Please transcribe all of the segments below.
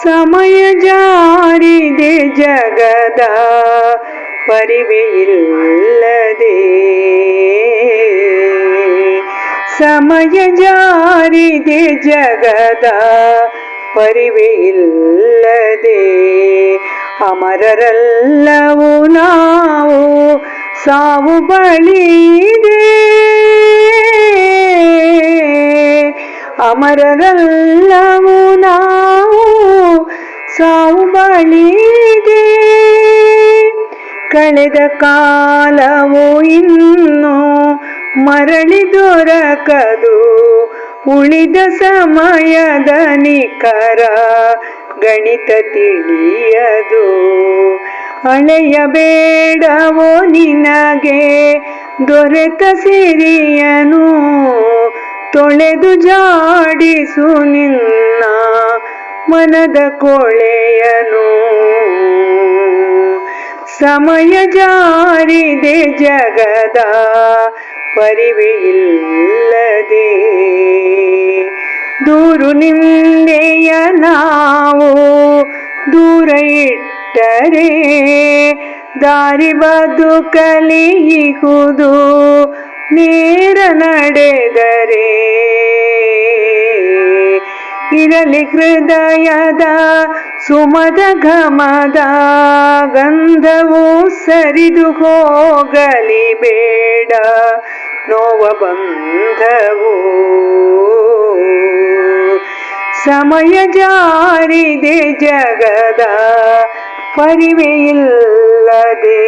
ಸಮಯ ಜಾರಿದೆ ಜಗದ ಪರಿವೆ ಇಲ್ಲದೆ ಸಮಯ ಜಾರಿದೆ ಜಗದ ಪರಿವೆ ಇಲ್ಲದೆ ಅಮರರಲ್ಲವು ನಾವು ಸಾವು ಬಳಿದೆ ಅಮರರಲ್ಲವು ನಾವು ಸಾವು ಬಳಿದೆ ಕಳೆದ ಕಾಲವು ಇನ್ನು ಮರಳಿ ದೊರಕದು. ಉಳಿದ ಸಮಯದ ನಿಖರ ಗಣಿತ ತಿಳಿಯದು. ಅಳೆಯಬೇಡವೋ ನಿನಗೆ ದೊರೆತ ಸಿರಿಯನು, ತೊಳೆದು ಜಾಡಿಸು ನಿನ್ನ ಮನದ ಕೊಳೆಯನು. ಸಮಯ ಜಾರಿದೆ ಜಗದ ಪರಿವೆಯಿಲ್ಲದೆ ದೂರು ನಿಂದೆಯ ನಾವು ದೂರ ಇಟ್ಟರೆ ದಾರಿ ಬದುಕಲಿಯುವುದು ನೇರ ನಡೆದರೆ ಇರಲಿ ಹೃದಯದ ಸುಮದ ಘಮದ, ಗಂಧವು ಸರಿದು ಹೋಗಲಿ ಬೇಡ, ನೋವ ಬಂಧವು. ಸಮಯ ಜಾರಿದೆ ಜಗದ ಪರಿವೆಯಿಲ್ಲದೆ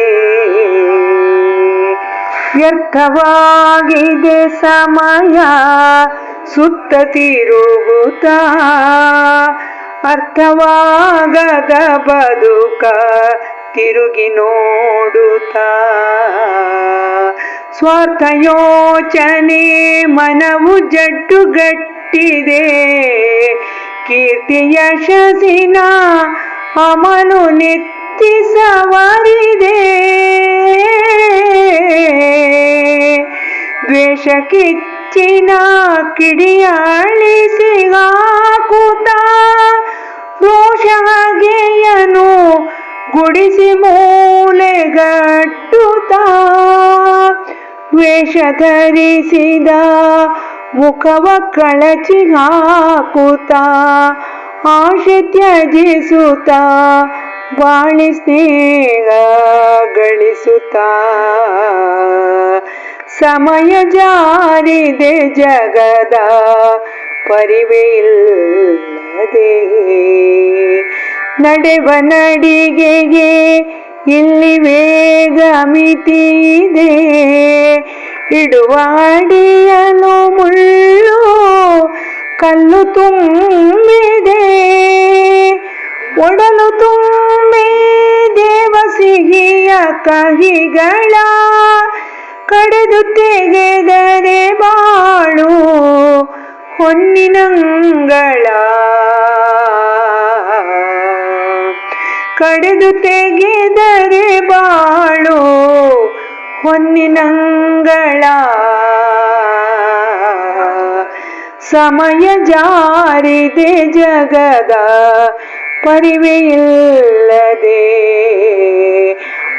ವ್ಯರ್ಥವಾಗಿದೆ ಸಮಯ ಸುತ್ತ ತಿರುಗುತ್ತ ಅರ್ಥವಾಗದ ಬದುಕ ತಿರುಗಿ ನೋಡುತ್ತ. ಸ್ವಾರ್ಥ ಯೋಚನೆ ಮನವು ಜಡ್ಡುಗಟ್ಟಿದೆ. ಕೀರ್ತಿ ಯಶಸ್ಸಿನ ಅಮಲು ನೆತ್ತಿ ಸವರಿದೆ ದ್ವೇಷ ಕಿಚ್ಚಿನ ಕಿಡಿಯಾಳಿಸಿ ರೋಷಾಗೆಯನು ಗುಡಿಸಿ ಮೂಲೆಗಟ್ಟುತ ವೇಷ ಧರಿಸಿದ ಮುಖವ ಕಳಚಿ ಹಾಕುತ್ತ ಆಶೆ ತ್ಯಜಿಸುತ್ತ ಬಾಳಿ ಸ್ನೇಹ ಗಳಿಸುತ್ತ. ಸಮಯ ಜಾರಿದೆ ಜಗದ ಪರಿವೆಯಿಲ್ಲದೆ ನಡೆವ ನಡಿಗೆಗೆ ಇಲ್ಲಿ ವೇಗ ಮಿತಿ ಇಡುವಾಡಿಯಲು ಮುಳ್ಳು ಕಲ್ಲು ತುಂಬಿದೆ. ಒಡಲು ತುಂಬಿ ದೇವ ಸಿಹಿಯ ಕಹಿಗಳ ತೆಗೆದರೆ ಬಾಳು ಹೊನ್ನಿನಂಗಳ. ಕಡೆದು ತೆಗೆದರೆ ಬಾಳು ಹೊನ್ನಿನಂಗಳ. ಸಮಯ ಜಾರಿದೆ ಜಗದ ಪರಿವೆ ಇಲ್ಲದೆ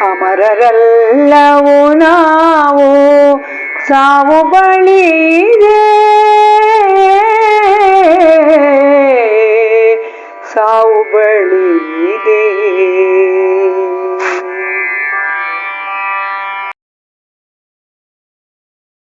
ಅಮರರಲ್ಲವು ನಾವು? ಸಾವು ಬಳಿದೆ ಸಾವು ಬಳಿ